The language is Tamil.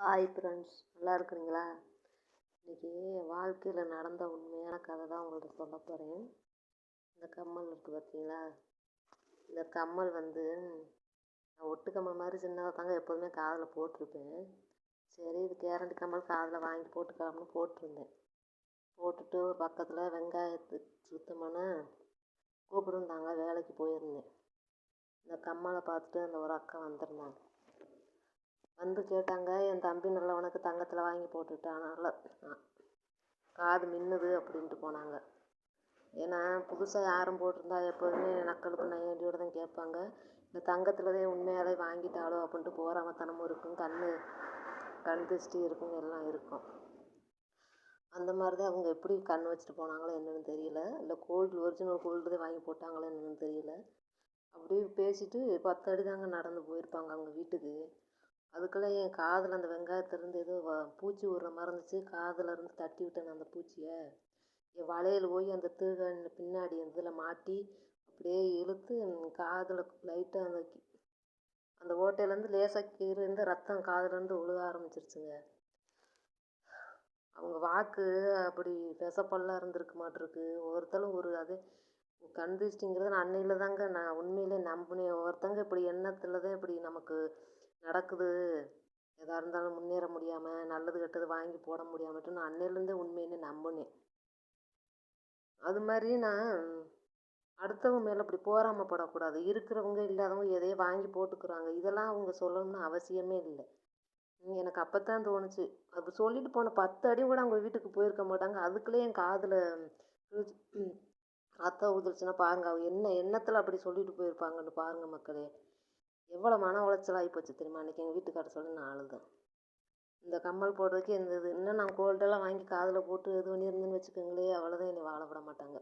ஹாய் ஃப்ரெண்ட்ஸ் நல்லா இருக்கிறீங்களா? இன்றைக்கி வாழ்க்கையில் நடந்த உண்மையான கதை தான் உங்கள்கிட்ட சொல்ல போகிறேன் இந்த கம்மல் இருக்குது பார்த்தீங்களா இந்த கம்மல் வந்து நான் ஒட்டு கம்மல் மாதிரி சின்னதாக தாங்க எப்போதுமே காதில் போட்டிருப்பேன். சரி இது கேரண்டி கம்மல் காதில் வாங்கி போட்டுக்கலாம்னு போட்டிருந்தேன். போட்டுட்டு ஒரு பக்கத்தில் வெங்காயத்துக்கு சுத்தமான கூப்பிடுந்தாங்க வேலைக்கு போயிருந்தேன். இந்த கம்மலை பார்த்துட்டு அந்த ஒரு அக்கா வந்திருந்தாங்க. வந்து கேட்டாங்க என் தம்பி நல்லவனுக்கு தங்கத்தில் வாங்கி போட்டுட்டான் நல்ல காது மின்னுது அப்படின்ட்டு போனாங்க. ஏன்னா புதுசாக யாரும் போட்டிருந்தா எப்போதுமே நக்கலுக்கு நையாண்டியோடு தான் கேட்பாங்க. இந்த தான் உண்மையாலே வாங்கிட்டாலோ அப்படின்ட்டு போராமத்தனமும் இருக்கும். கண் கண் திருஷ்டி இருக்கும் எல்லாம் இருக்கும். அந்த மாதிரி தான் அவங்க எப்படி கண் வச்சுட்டு போனாங்களோ என்னென்னு தெரியல. இல்லை கோல்டு ஒரிஜினல் கோல்டு தான் வாங்கி போட்டாங்களோ என்னென்னு தெரியல. அப்படியே பேசிட்டு பத்து அடி தாங்க நடந்து போயிருப்பாங்க அவங்க வீட்டுக்கு. அதுக்குள்ளே என் காதில் அந்த வெங்காயத்துலேருந்து ஏதோ வ பூச்சி விட்ற மாதிரி இருந்துச்சு. காதில் இருந்து தட்டி விட்டேன் அந்த பூச்சியை. என் வளையல் போய் அந்த திருகண் பின்னாடி இதில் மாட்டி அப்படியே இழுத்து காதில் லைட்டாக அந்த அந்த ஓட்டையிலேருந்து லேசாக கீழேருந்து ரத்தம் காதுலேருந்து உழுக ஆரம்பிச்சிருச்சுங்க. அவங்க வாக்கு அப்படி விசப்பல்லாம் இருந்திருக்க மாட்டிருக்கு. ஒவ்வொருத்தரும் ஒரு அது கண் திருஷ்டிங்கிறது நான் அன்னையில் தாங்க நான் உண்மையிலே நம்பினேன். ஒருத்தங்க இப்படி எண்ணத்தில் தான் இப்படி நமக்கு நடக்குது. எதாக இருந்தாலும் முன்னேற முடியாமல் நல்லது கெட்டது வாங்கி போட முடியாமட்டு நான் அன்னையிலேருந்தே உண்மையினே நம்பினேன். அது மாதிரி நான் அடுத்தவங்க மேலே அப்படி போராமப்படக்கூடாது இருக்கிறவங்க இல்லாதவங்க எதையோ வாங்கி போட்டுக்கிறாங்க. இதெல்லாம் அவங்க சொல்லணும்னு அவசியமே இல்லை. எனக்கு அப்போ தான் தோணுச்சு. அது சொல்லிட்டு போன பத்து அடி கூட அவங்க வீட்டுக்கு போயிருக்க மாட்டாங்க. அதுக்குள்ளே என் காதில் ரத்தம் ஊதுருச்சுன்னா பாருங்க. அவங்க என்ன எண்ணத்தில் அப்படி சொல்லிட்டு போயிருப்பாங்கன்னு பாருங்கள் மக்களே. எவ்வளோ மன உளைச்சல் ஆகிப்போச்சு தெரியுமா? அன்றைக்கி எங்கள் வீட்டுக்கார சொல்லி நான் அழுதேன். இந்த கம்மல் போடுறதுக்கு இந்த இது இன்னும் நான் கோல்டெல்லாம் வாங்கி காதில் போட்டு இது பண்ணியிருந்தேன்னு வச்சுக்கோங்களேன் அவ்வளோதான் என்னை வாழ விட மாட்டாங்க.